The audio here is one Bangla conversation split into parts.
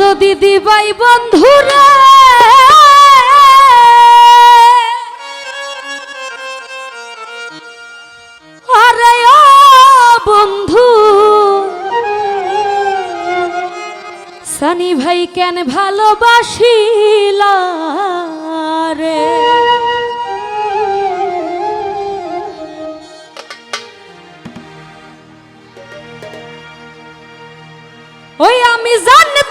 যদি দিবাই বন্ধুরা। আরে ও বন্ধু সানি ভাই কেন ভালোবাসিলা রে ওই আমি জানি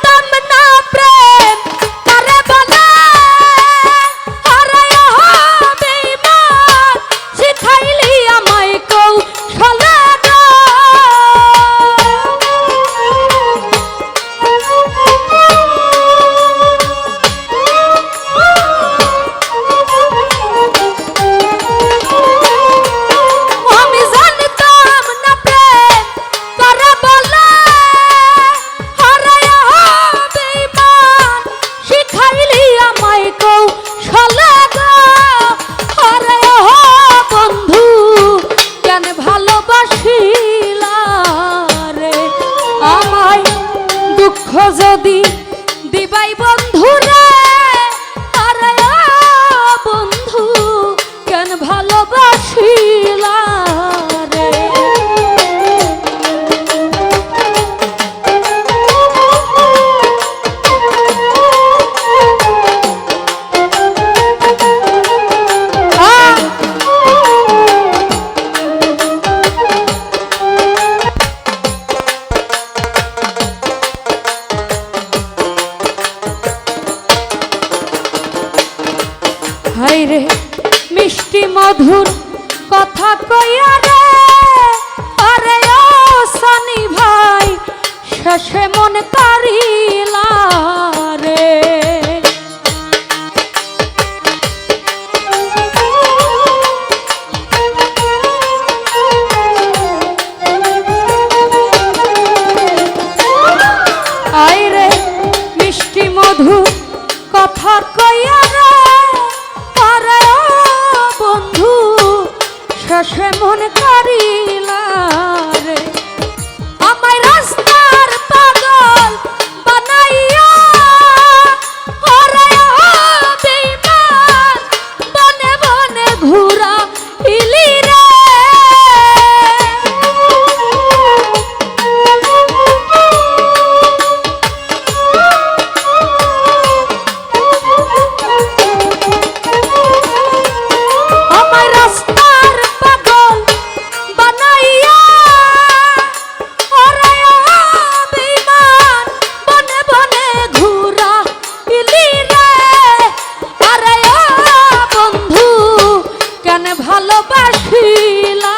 দুঃখ যদি দিবাইব মধুর কথা কই কেমন করিলা? ভালোবাসিলারে।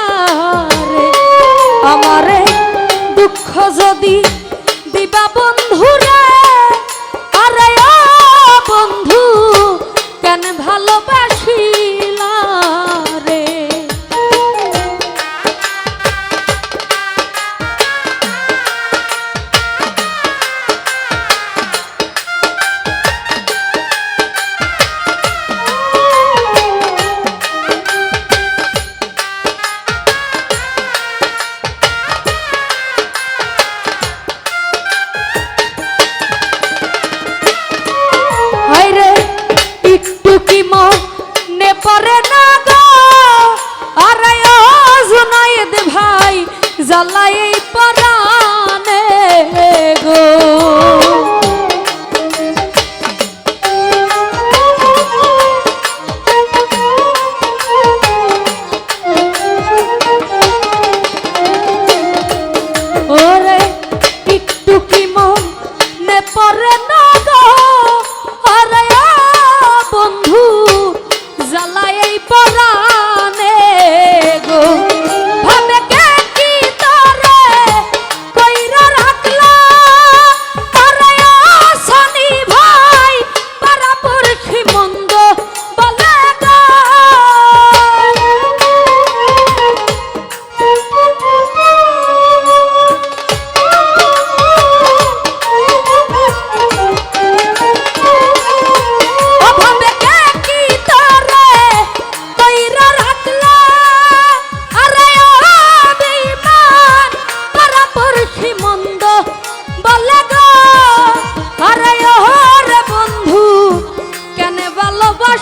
আমারে দুঃখ যদি দিবা বন্ধুরা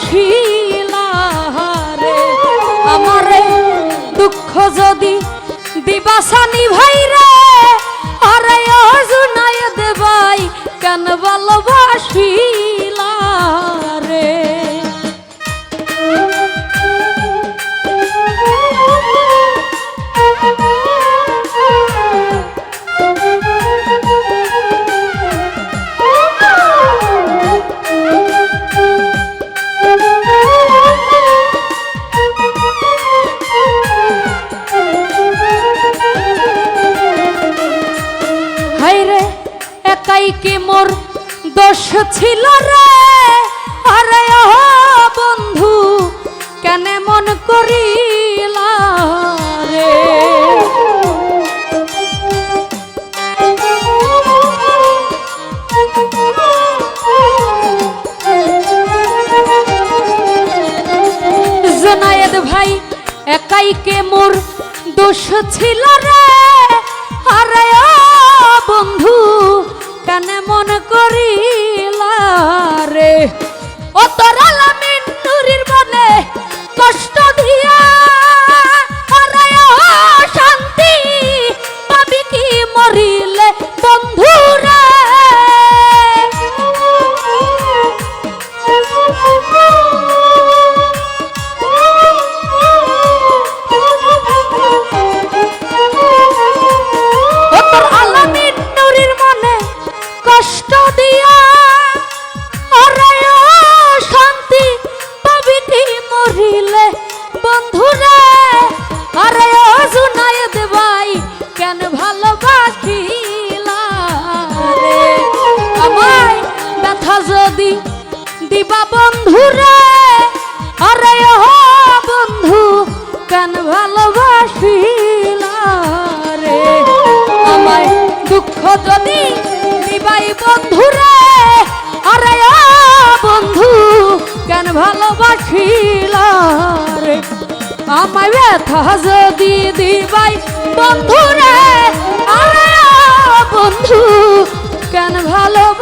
শিলাহারে আমার দুঃখ যদি দিবাসানি ভাই আরে অজুনায় দেবাই কেন ভালোবাসিল কি মোর দোষ ছিল রে? আরে ও বন্ধু, কেন মন করিলা রে? জোনায়েদ ভাই, একাই কে মোর দোষ ছিল রে? আরে ও ভাই বন্ধু রে আরে বন্ধু, কেন ভালোবাসিল আমায় ব্যথা যদি দিবাই বন্ধু রে আরে বন্ধু, কেন ভালোবাস